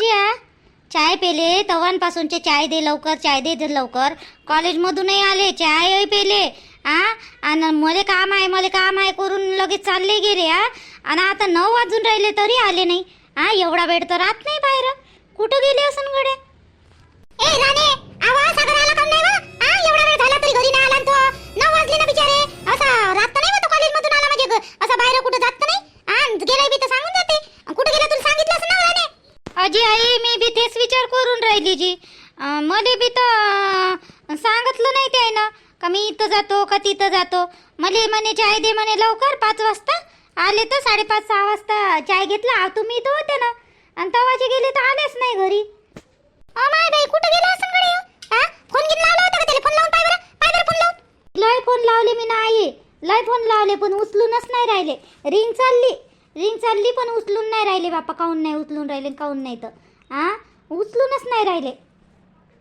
जिया चाय पेले तवांपासूनचे चाय दे लवकर चाय दे दे लवकर. कॉलेजमधूनही आले चायही पेले आ आणि मले काम आहे मले काम आहे करून लगेच चालले गेले हा? आणि आता नऊ वाजून राहिले तरी आले नाही. हा एवढा वेळ तर राहत नाही बाहेर. कुठं गेले असून गड्या? ए राणे आवाज सागर आला काम नाही हा एवढा वेळ झाला तरी घरी नाही आला न तो. नऊ वाजले ना बिचारे. असा रात नाही वा तो कॉलेज आला म्हणजे ग- असा बाहेर कुठं जात नाही हा गेलाय बी तर सांगून जाते अन कुठं गेला तुला सांगितलं असं ना राणे अजी आई मी बी तेच विचार करून राहिली जी मले बी तर सांगितलं नाही त्यानं का मी इथं जातो का तिथं जातो. मले म्हणे चाय दे म्हणे लवकर पाच वाजता. आले तर साडेपाच सहा वाजता चाय घेतला तुम्ही इथं होते ना. आणि तवाचे गेले तर आलेच नाही घरी. माय बाई कुठं गेला असं कडे हा फोन घेऊन लावला होता का त्याला? फोन लावून पाय बरं पाय बरं फोन लावून. लय फोन लावले मी नाही. लय फोन लावले पण उचलूनच नाही राहिले. रिंग चालली. रिंग चालली पण उचलून नाही राहिले बापा. काहून नाही उचलून राहिले काहून नाही तर. आ? उचलूनच नाही राहिले.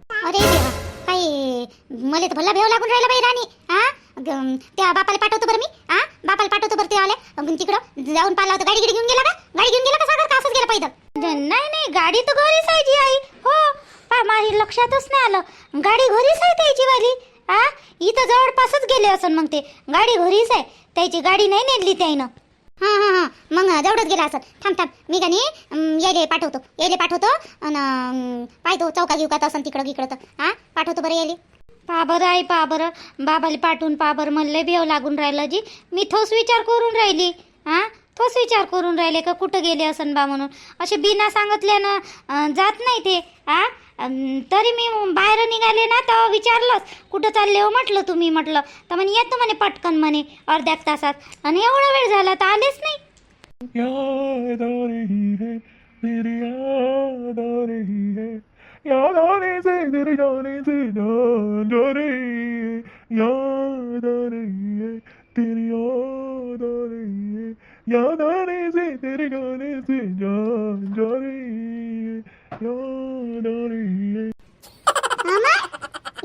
अरे देवा काही मला तर भल्ला भेव लागून राहिला बाई राणी. हा त्या बापाला पाठवतो बरं मी. हा बापाला पाठवतो बरं ते आले. तिकडं जाऊन पाहिला होता गाडी गिडी घेऊन गेला का? गाडी घेऊन गेला का सागर? का असंच गेला पैदल नाही नाही गाडी तर घरीच आहे जी आई. हो पा माझ्या लक्षातच नाही आलं. गाडी घरीच आहे त्याची वाली. आ? इथं जवळपासच गेले असन मग ते. गाडी घरीच आहे. त्याची गाडी नाही नेली त्याईनं. हा हा हा. मग जवळच गेला असं थांब थांब. मी का नाही यायले पाठवतो. यायले पाठवतो आणि पाहतो चौका घेऊ का असं तिकडं इकडं तर. हा? पाठवतो बरं यायले. पा बरं आई पा बरं बाबाला पाठवून पा बरं मला लय भेव लागून राहिलं जी. मी ठोस विचार करून राहिली. हा? ठोस विचार करून राहिले का कुठं गेले असन बा म्हणून? असे बिना सांगितल्यानं जात नाही ते. हा? तरी मी बाहेर निघाले ना तेव्हा विचारलंच कुठं चालले हो? म्हटलं तुम्ही म्हटलं. तर म्हणे येतो म्हणे पटकन म्हणे अर्ध्या तासात. आणि एवढा वेळ झाला तर आलेच नाही. याद आ रही है. तेरी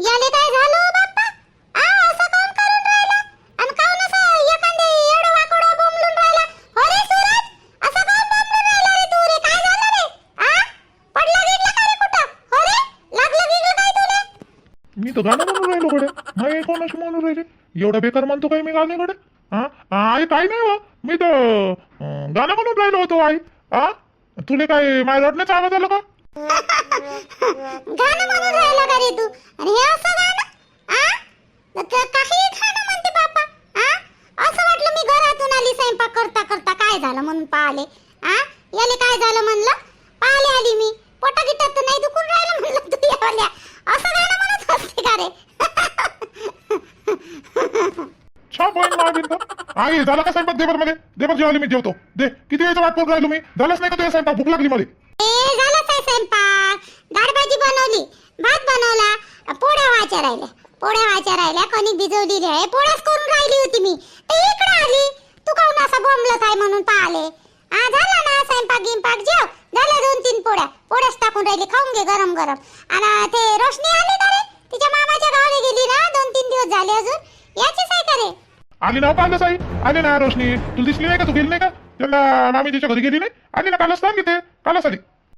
याले काय झालं हो बाप्पा? आ असं काम करून राहिला. आणि एखादे एवढं वाकडं बोंबलून राहिला. हो रे सूरज असं बोंबलून राहिला रे तू रे. काय झालं रे? आ? पडला गिडला का रे कुठं? हो रे लागलं काय मी तर गाणं म्हणून राहिलो कडे एक कोणाच म्हणून राहिले? एवढा बेकार म्हणतो काय मी गाणे कडे हा आई काय नाही वा मी तर गाणं म्हणून राहिलो होतो आई. आ? तुले काय माझ्या रडण्याचा आवाज आला का? गाणं म्हणून राहिला का रे तू? आणि हे असं गाणं? आ? तर काही गाणं म्हणते बापा आ? असं वाटलं मी घरातून आली स्वयंपाक करता करता. काय झालं म्हणून पाहिले? आ? याले काय झालं म्हणलं? पाहिले आली मी. पोटा गिटात तर नाही दुखून राहिलं म्हणलं तू यावल्या. असं गाणं म्हणत असते का रे? छान आई झाला का स्वयंपाक देवर मध्ये देवर जेवायला मी जेवतो. दे किती वेळेचा वाट पाहून राहिलो मी? झालंच नाही का तुझ्या स्वयंपाक? भूक लागली मला. काय स्वयंपाक डाळ भाजी बनवली भात बनवला पोळ्या व्हायच्या राहिल्या. पोळ्या व्हायच्या राहिल्या कणिक भिजवलेली आहे. पोळ्याच करून राहिली होती मी. ते इकडे आली. तू काऊन असा बोंबलत आहे म्हणून पाहले? हा झाला ना स्वयंपाक गिंपाक? जेव. झाल्या दोन तीन पोळ्या. पोळ्याच टाकून राहिली. खाऊन घे गरम गरम. आणि ते रोशनी आली ना रे? तिच्या मामाच्या गावाला गेली ना? दोन तीन दिवस झाले अजून. याचीच आहे का रे? आली ना हो पाहिलं साई. आली ना रोशनी. तुला दिसली नाही का? तू गेली नाही का? त्याला मामी तिच्या घरी गेली नाही? आली ना कालच सांग ते कालच आली.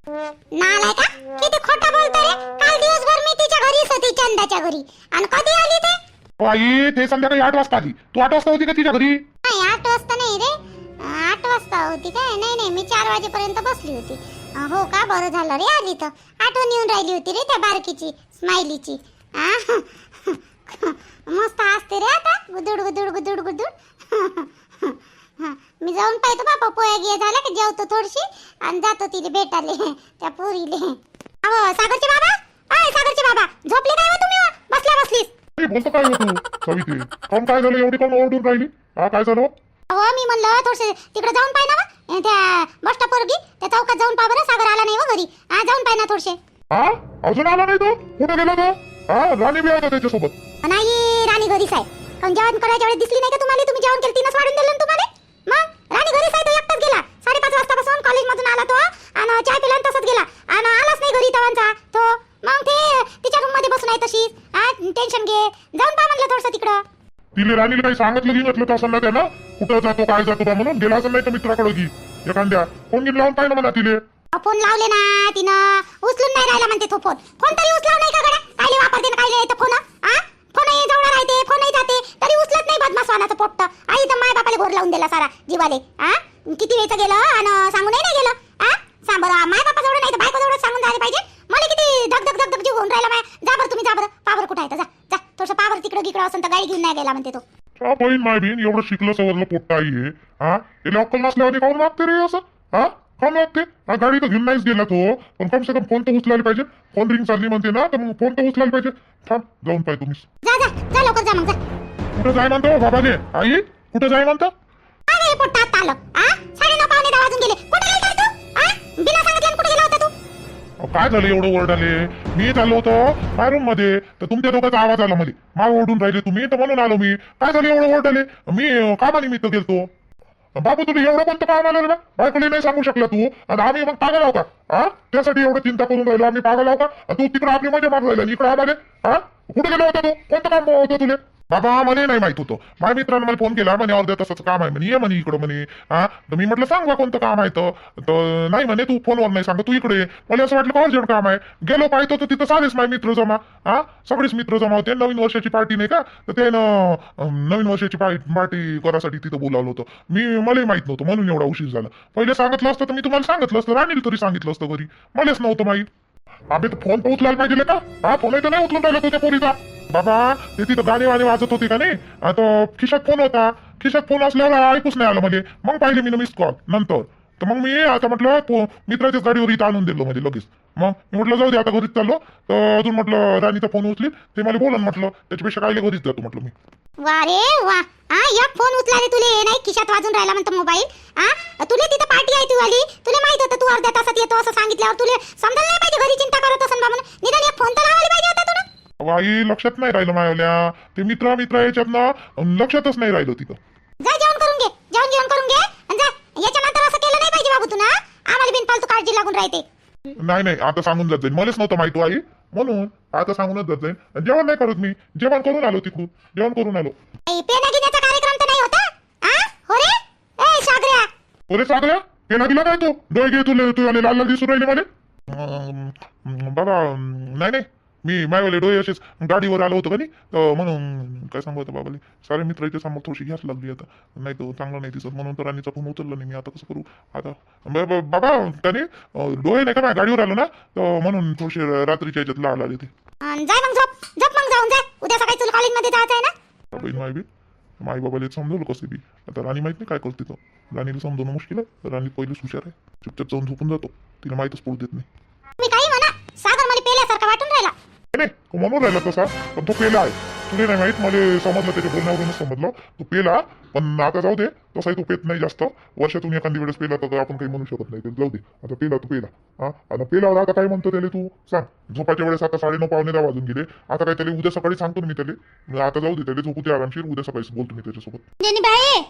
नालाय का किती खोटं बोलतो रे? काल दिवसभर मी तिच्या घरीच होती चंदाच्या घरी. आणि कधी आली ते? आई ते संध्याकाळी आठ वाजता आली. तू आठ वाजता होती का तिच्या घरी? नाही आठ वाजता नाही रे. आठ वाजता होती काय? नाही नाही मी चार वाजेपर्यंत बसली होती. अं, हो का? बरं झालं रे आली तर. आठवण येऊन राहिली होती रे त्या बारकीची स्माइलीची. आ, मस्त हसते रे आता. गुदुड गुदुड गुदुड गुदुड. मी जाऊन पाहतो बापा पोया गिया झाला की? जेवतो थोडीशी आणि जातो तिला भेटाले त्या पोरीले. अहो सागरचे बाबा? अय सागरचे बाबा झोपले काय हो तुम्ही हो? बसल्या बसलीस. ए, बोलतो काय होतो सविते काऊन काय झालं? एवढी काऊन ओरडून राहिली? हा काय झालं? अहो मी म्हणलं थोडसे तिकडे जाऊन पाय ना व. त्या बस स्टॉपवर गी त्या चौकात जाऊन पा बरं सागर आला नाही हो घरी. हा जाऊन पाय ना थोडसे. हा? अजून आला नाही तो? कुठे गेला तो? हा राणी बी आहे का त्याच्यासोबत. नाही राणी घरीच आहे. कारण जेवण करायच्या वेळेस दिसली नाही का तुम्हाला? तुम्ही जेवण केलं तिनंच वाढून दिलं. ना तुम्हाला मग राणी घरीच आहे तो एकटाच गेला साडेपाच वाजतापासून कॉलेजमधून आला तो आणि चाय पिला आणि तसंच गेला आणि आलाच नाही घरी तवांचा तो मग ते तिच्या रूममध्ये बसून आहे तशीच हा टेन्शन घे जाऊन पा म्हणलं थोडस तिकडं तिले राणीला काही सांगितलं गिंगतलं का असं ना त्यानं कुठं जातो काय जातो बा म्हणून? गेला असं नाही तर मित्राकडे की. एखाद्या. कोण गिन लावून पाहिलं मला तिले. फोन लावले ना तिनं. उचलून नाही राहिला म्हणते तो फोन. फोन तरी उचलाव नाही का गड्या? कायले वापरते ना कायले येतं फोन आ? फोनही जवळ राहते फोन जाते. तरी उचलत नाही बदमाश वानाचं पोट्ट. आई तर माय बापाला घोर लावून दिला सारा जीवाले आ किती वेळचं गेलं आणि सांगूनही नाही गेलं आ सांग बरं माय बापा जवळ नाही तर बायको जवळ सांगून जायला पाहिजे मला किती धक धक धक धक जीव होऊन राहिला माय जा बरं तुम्ही जा बरं पावर कुठं आहे तर जा जा थोडंसं पावर तिकडं गिकडं असेल तर गाडी घेऊन नाही गेला म्हणते तो हा बहीण माय बहीण एवढं शिकलं सवरलं पोट्टा आहे हा त्याला अक्कल नसल्यावर काऊन मागते रे असं हा का मागते हा गाडी तर घेऊन नाहीच गेला तो पण कम से कम फोन तर उचलायला पाहिजे फोन रिंग चालली म्हणते ना तर मग फोन तर उचलायला पाहिजे थांब जाऊन पाहिजे तुम्ही जा जा जा लवकर जा मग जा. कुठं जाय म्हणतो बाबाने आई? कुठं जाय म्हणतो? पोट्टा आलं. आ? साडे नऊ पावणे दहा वाजून गेले. कुठे गेला तू? आ? बिना काय झालं एवढं ओरडाले मी चाललो होतो माय रूममध्ये. तर तुमच्या दोघांचा आवाज आला मध्ये मार ओरडून राहिले तुम्ही. तर म्हणून आलो मी. काय झालं एवढं ओरडाले मी कामानिमित्त गेलतो. बाबू तुला एवढं कोणतं काम आलं ना बा नाही सांगू शकला तू. आणि आम्ही मग पागल आहो का? हा त्यासाठी एवढं चिंता करून राहिलो. आम्ही पागल आहो का? तू तिकडे आपली मजा मार राहिला. इकडे आम्हाला हा कुठे गेला होता तू? कोणतं काम होतं तुले? बाबा मला नाही माहीत होतं. माझ्या मित्रानं मला फोन केला म्हणे अर्ध्या तासाचं काम आहे. म्हणे ये म्हणे इकडं म्हणे. हा तर मी म्हटलं सांग बा कोणतं काम आहे तर. नाही म्हणे तू फोनवर नाही सांग तू इकडे मला असं वाटलं कॉल काम आहे? गेलो पाहतो तर तिथं सारेच माझे मित्र जमा. हा सगळेच मित्र जमा होते. नवीन वर्षाची पार्टी नाही का? तर त्यानं नवीन वर्षाची पार्टी करासाठी तिथं बोलावलं होतं. मी मलाही माहीत नव्हतं. म्हणून एवढा उशीर झाला. पहिले सांगितलं असतं तर मी तुम्हाला सांगितलं असतं. राणील तरी सांगितलं असतं घरी. मलाच नव्हतं माहीत. अबे तर फोन तर उचलायला पाहिजे का? हा फोन तर नाही उचलून राहिला तुझ्या पोरीचा. बाबा ते तिथं गाणे वाणे वाजत होते का नाही? आता खिशात फोन होता. खिशात फोन असल्यावर ऐकूच नाही आलं म्हणजे. मग पाहिले मी मिस कॉल नंतर. तर मग मी आता म्हटलं मित्राच्याच गाडीवर इथं आणून दिलो म्हणजे लगेच. मग मी म्हटलं जाऊ दे आता घरीच चाललो. तर अजून म्हटलं राणीचा फोन उचली ते मला बोलन म्हटलं त्याच्यापेक्षा काय घरीच जातो? म्हटलं मी. वा रे वा. हा एक फोन उचलाले तुले. नाही खिशात वाजून राहिला म्हणतो मोबाईल. हा तुले तिथं आली तुला माहीत होतं तू अर्ध्या तासात येतो असं सांगितल्यावर तुले समजायला नाही पाहिजे घरी चिंता करत असन बा म्हणून. निदान एक फोन तर लावायला पाहिजे होता तुला. आई लक्षात नाही राहिलं मायवल्या. ते मित्र मित्र याच्यातनं लक्षातच नाही राहिलं तिथं. जा जेवण करून घे. जेवण जेवण करून घे. आणि जा. याच्यानंतर असं केलं नाही पाहिजे बाबू तू ना आम्हाला बिनफालतू काळजी लागून राहते. नाही नाही आता सांगून जात जाईल मलाच नव्हतं माहिती आई. म्हणून आता सांगूनच जात जाईल जेवण नाही करत मी. जेवण करून आलो तिकडून जेवण करून आलो. पेना गिन्याचा कार्यक्रम तर नाही होता? आ? हो रे? ए सागऱ्या. अरे सागऱ्या. पेला दिला काय तू? डोळे घे तुला तू आले लाल लाल दिसून राहिले मला बाबा नाही नाही. मी मायवाले डोळे असेच गाडीवर आलो होतो का नाही? म्हणून काय सांगू आता बाबाले? सारे मित्र इथे समोर थोडीशी घ्यास लागली आता. नाही तर चांगलं नाही दिसत. म्हणून तर राणीचा फोन उचलला नाही. मी आता कसं करू? आता बाबा त्याने डोळे नाही का गाडीवर आलो ना? तर म्हणून थोडेसे रात्रीच्या याच्यात लाल आले ते. जाय मग झोप. झोप मग जाऊन जाय. उद्या सकाळी तुला कॉलेजमध्ये जायचं आहे ना? बहीण माय बी आई बाबाला समजवलं कसं बी? आता राणी माहीत नाही काय करते तो. राणीला समजवणं मुश्किल आहे. राणी पहिलेच हुशार आहे. चुपचाप जाऊन झोपून जातो. तिला माहीतच पडू देत नाही तुम्ही काही म्हणा सागर मला पेल्यासारखा वाटून राहिला नाही तू म्हणून राहिला तसा. पण तो पेला आहे. तुला नाही माहीत मला समजलं त्याच्या बोलण्यावरूनच समजलं. तो पेला पण आता जाऊ दे. तसाही तो पेत नाही जास्त. वर्षातून एखादी वेळेस पेला तर आपण काही म्हणू शकत नाही. जाऊ दे. आता पेला तू पेला. हा? आता पेलावर आता काय म्हणतो त्याला तू? सांग. झोपाच्या वेळेस आता साडेनऊ पावणे दहा वाजून गेले. आता काय त्याला उद्या सकाळी सांगतो मी त्याला. आता जाऊ दे त्याला झोपू दे आरामशीर. उद्या सकाळी बोलतो मी त्याच्यासोबत. अंजनी बाई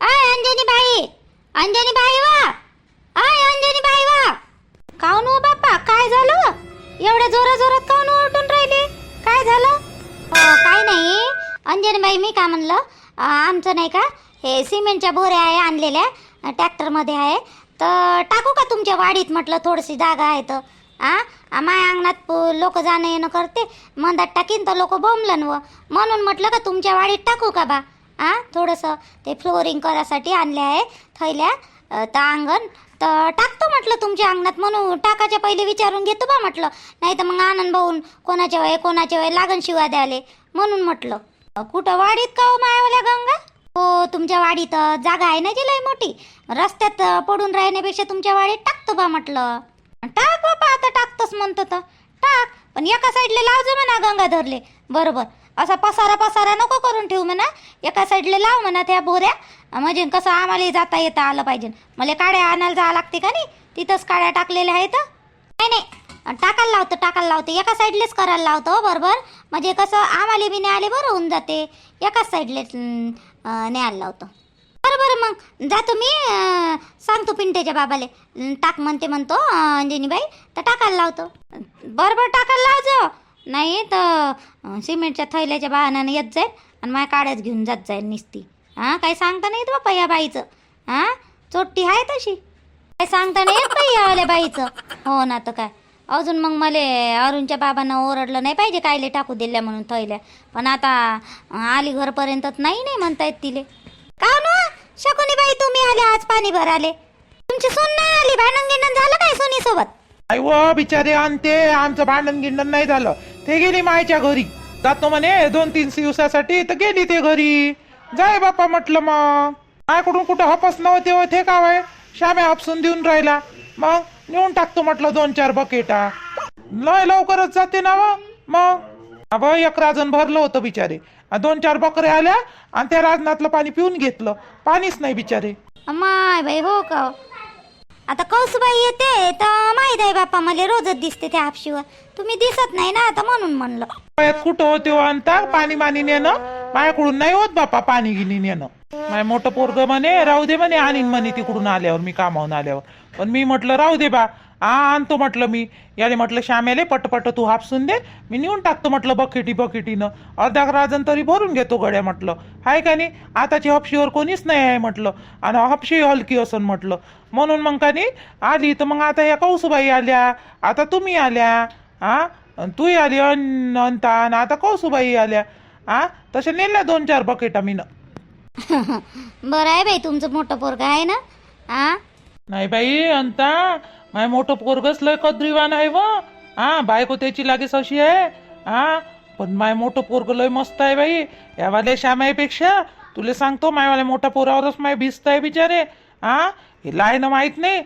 आय अंजनी बाई अंजनी बाई वा! अंजनी बाई वा! काऊन हो बाप्पा काय झालं? एवढ्या जोरा जोरात काऊन ओरडून काय झालं? काय नाही. अंजनबाई मी का म्हणलं? आमचं नाही का हे सिमेंटच्या बोऱ्या आहे आणलेल्या ट्रॅक्टरमध्ये आहे. तर टाकू का तुमच्या वाडीत? म्हटलं थोडीशी जागा आहे तर. आ? माया अंगणात लोक जाणं येणं करते. मंदात टाकीन तर लोक बोंबलन व. म्हणून म्हटलं का तुमच्या वाडीत टाकू का बा? आ? थोडंसं ते फ्लोरिंग करायसाठी आणले आहे थैल्या तर अंगण. तर टाकतो म्हटलं तुमच्या अंगणात म्हणून. टाकाच्या पहिले विचारून घेतो बा म्हटलं. नाही तर मग आनंद भाऊन कोणाच्या वय कोणाच्या वय लागन शिवा द्याले म्हणून म्हटलं. कुठं वाडीत का हो मायावल्या गंगा? हो तुमच्या वाडीत जागा आहे ना जी लय मोठी? रस्त्यात पडून राहण्यापेक्षा तुमच्या वाडीत टाकतो बा म्हटलं. टाक बापा आता टाकतोस म्हणतो तर. टाक. पण एका साईडला लावजो म्हणा गंगाधरले. बरोबर. असा पसारा पसारा नको करून ठेवू म्हणा. एका साईडला लाव म्हणा त्या बोऱ्या. म्हणजे कसं आम्हाला जाता येता आलं पाहिजे. मला काड्या आणायला जावं लागते का नाही? तिथंच काड्या टाकलेल्या आहेत. नाही नाही. टाकायला लावतो टाकायला लावतं. एका साईडलेच करायला लावतो हो, बरोबर. म्हणजे कसं आम्हाला बी न्यायला बरं होऊन जाते. एकाच साईडलेच न्यायला लावतो. बरोबर मग जातो मी सांगतो पिंटेच्या बाबाले. टाक म्हणते म्हणतो अंजनीबाई. तर टाकायला लावतो. बरोबर टाकायला लावजो. नाही तर सिमेंटच्या थैल्याच्या बहाण्यानं येत जाईल आणि माझ्या काड्याच घेऊन जात जाईल निसती. हां काही सांगता नाही येत बाप्पा या बाईचं. हां चोट्टी आहे तशी. काय सांगता नाही येत बाई आल्या बाईचं. हो ना तर काय. अजून मग मला अरुणच्या बाबांना ओरडलं नाही पाहिजे कायले टाकू दिल्या म्हणून थैल्या. पण आता आली घरपर्यंत नाही नाही म्हणतायत तिले. का हो ना शकुनी बाई तुम्ही आले आज पाणी भर आले तुमची सून नाही आली भांडण गिंडण झालं काय सोनी सोबत आई वो बिचारे आणते आमचं भांडण गिंडण नाही झालं. ते गेली मायच्या घरी. जातो म्हणे दोन तीन दिवसासाठी तर गेली ते घरी. जाय बाप्पा म्हटलं मग. माझ्याकडून कुठं हपस नव्हते हो ते काय? श्यामे श्याम्या देऊन राहिला. मग? नेऊन टाकतो म्हटलं दोन चार बकेटा. लय लवकरच जाते ना व. मग? अब एक राजन भरलं होतं बिचारे. दोन चार बकरे आल्या आणि त्या राजनातलं पाणी पिऊन घेतलं. पाणीच नाही बिचारे. माय बाई हो का? आता कौसबाई येते तर माहीत आहे बाप्पा मला रोजच दिसते त्या हापशीवर. तुम्ही दिसत नाही ना आता म्हणून म्हणलं. वयात कुठं होते हो अंतर पाणी मानी नेणं? माझ्याकडून नाही होत बापा पाणी गिनी नेणं. माय मोठं पोरग म्हणे राहू दे म्हणे आणीन म्हणे तिकडून आल्यावर मी कामावून आल्यावर. पण मी म्हटलं राहू दे बा. हा आणतो म्हटलं मी. याले म्हटलं श्यामेले पटपट तू हापसून दे. मी नेऊन टाकतो म्हटलं बकेटी बकेटीनं. अर्धा राजन तरी भरून घेतो गड्या म्हटलं. हाय का नाही? आताची हपशीवर कोणीच नाही आहे म्हटलं. आणि हपशी हलकी असन म्हटलं. म्हणून मग का नाही आली तर मग आता या कौसुबाई आल्या. आता तुम्ही आल्या. हा तूही आली अन अंता आणि आता कौसुबाई आल्या. हा तसे नेल्या दोन चार बकेटा मीनं. बरं आहे बाई तुमचं मोठं पोरग आहे ना? आ? नाही बाई अंता माय मोठं पोरगच लय कद्रीवान आहे व? हा बायको त्याची लागेस अशी आहे. हा पण माय मोठं पोरग लय मस्त आहे बाई. यावाल्या श्यामाईपेक्षा तुला सांगतो मायवाल्या मोठ्या पोरावरच माय भिजत आहे बिचारे. हा हे लायनं माहीत नाही.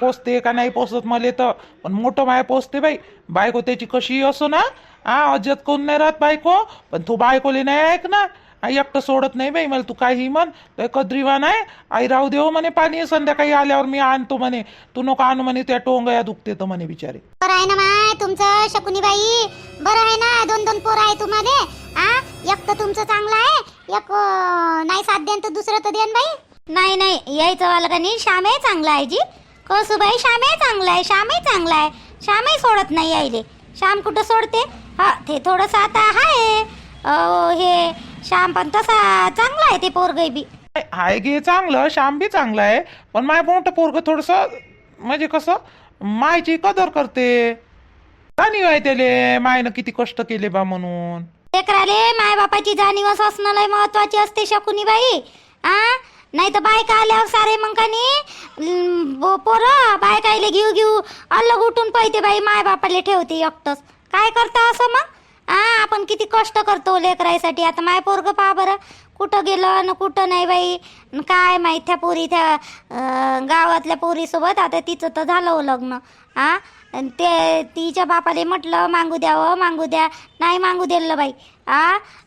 पोचते का नाही पोचत मला तर. पण मोठं माय पोचते बाई. बायको त्याची कशी असो ना हा अजत कोण नाही राहत बायको. पण तू बायकोले नाही ऐक ना आई एकटं सोडत नाही बाई मला तू काही म्हण. तर कद्रीवान आहे. आई राहू देव म्हणे पाणी संध्याकाळी आल्यावर मी आणतो म्हणे. तू नको आणू म्हणे त्या टोंगया दुखते तर म्हणे बिचारे. बरं आहे ना माय तुमचं शकुनीबाई? बरं आहे ना दोन दोन पोरं आहे तुम्हाला? आ? एक तर तुमचं चांगलं आहे एक अं, नाही साथ देन तर दुसरं तर देन बाई. नाही नाही यायचं वाला का नाही श्यामही चांगला आहे जी. कौसुबाई श्यामही चांगला आहे श्यामही चांगला आहे. श्यामही सोडत नाही यायले. श्याम कुठं सोडते? हा ते थोडंसं आता आहे. अहो, हे श्याम पण तसा चांगला आहे ते पोरगई बी. हाय गे चांगलं श्याम बी चांगलं आहे पण माय मोठं पोरग थोडस म्हणजे कसं मायची कदर करते. जाणीव आहे त्याले मायनं किती कष्ट केले बा म्हणून. लेकराले माय बापाची जाणीव असणं लय महत्वाची असते शकुनी बाई. आ? नाही तर बायका आल्यावर सारे मग का नी पोरं बायकायले घेऊ घेऊ अलग उठून पैते बाई माय बापाले ठेवते एकटंच. काय करता असं मग? आ आपण किती कष्ट करतो लेकरायसाठी आता माय पोरग पहा बरं. कुठं गेलं न कुठं नाही बाई. न काय माहीत त्या पोरी त्या अं, गावातल्या पोरीसोबत. आता तिचं तर झालं हो लग्न. आ अन ते तिच्या बापाले म्हटलं मागू द्यावं हो, मागू द्या. नाही मागू दिलं बाई. आ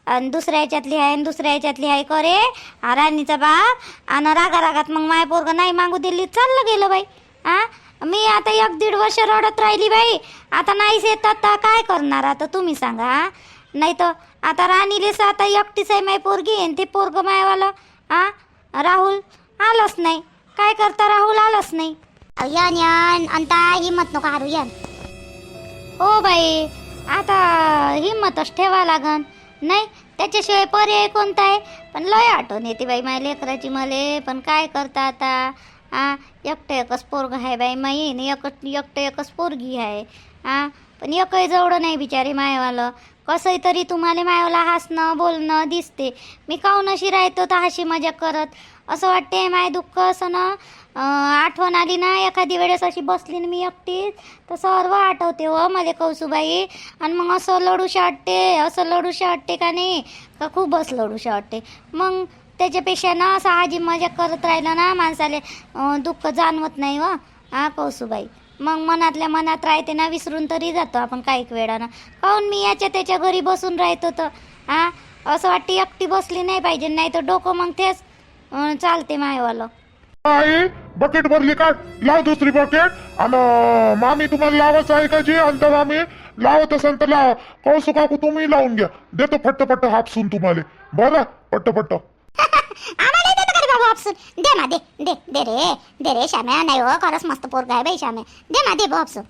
आणि दुसऱ्या याच्यातली आहे आणि दुसऱ्या याच्यातली आहे. करे आ राणीचा बाप. आणि रागा रागात मग माय पोरग नाही मागू दिली चाललं गेलं बाई. आ मी आता एक दीड वर्ष रडत राहिली बाई. आता नाहीच येत आता काय करणार? आता तुम्ही सांगा? नाही तर आता राणीलेच आता एकटीच आहे माय पोरगी आणि ते पोरग मायवालं आ राहुल आलंच नाही. काय करता राहुल आलंच नाही. यन यन अंता हिंमत नको हारू यन. हो बाई आता हिंमतच ठेवा लागन. नाही त्याच्याशिवाय पर्याय कोणता आहे? पण लय आठवण येते बाई माझ्या लेकराची मले पण काय करता आता? आ एकटं एकच पोरग आहे बाई माई आणि एक एकटं एकच पोरगी आहे. आ पण एकही जवळं नाही बिचारी मायवालं. कसंही तरी तुम्हाला मायवाला हसणं बोलणं दिसते. मी काहून अशी राहतो तर हशी मजा करत? असं वाटते माय दुःख असं ना आठवण आली ना एखादी वेळेस अशी बसली ना मी एकटीच तर सर्व आठवते हो व मला कौसुबाई. आणि मग असं लडूशा वाटते असं लडूशा वाटते का नाही? का खूपच लडूशा वाटते मग त्याच्यापेक्षा ना असं आजी मजा करत राहिलं ना माणसाले. दुःख जाणवत नाही व. हा कौसुबाई. मग मनातल्या मनात राहते ना विसरून तरी जातो आपण काही वेळानं. काहून मी याच्या त्याच्या घरी बसून राहतो तर? हा असं वाटते एकटी बसली नाही पाहिजे नाही तर डोकं मग तेच चालते मायवालं. आई बकेट भरली का? लाव दुसरी बकेट आणि मामी तुम्हाला लावायचं आहे का जी? अंत मामी लावत असेल तर लावा. कौसु काकू तुम्ही लावून घ्या. देतो फट्ट फट्ट हापसून तुम्हाला. बरं पट्ट पट्ट आम्हाला देतो का रे बाबा आपसून दे ना दे दे दे रे दे रे श्याम्या. नाही हो खरंच मस्त पोरगा आहे बाई श्याम्या. दे ना दे बाबा आपसून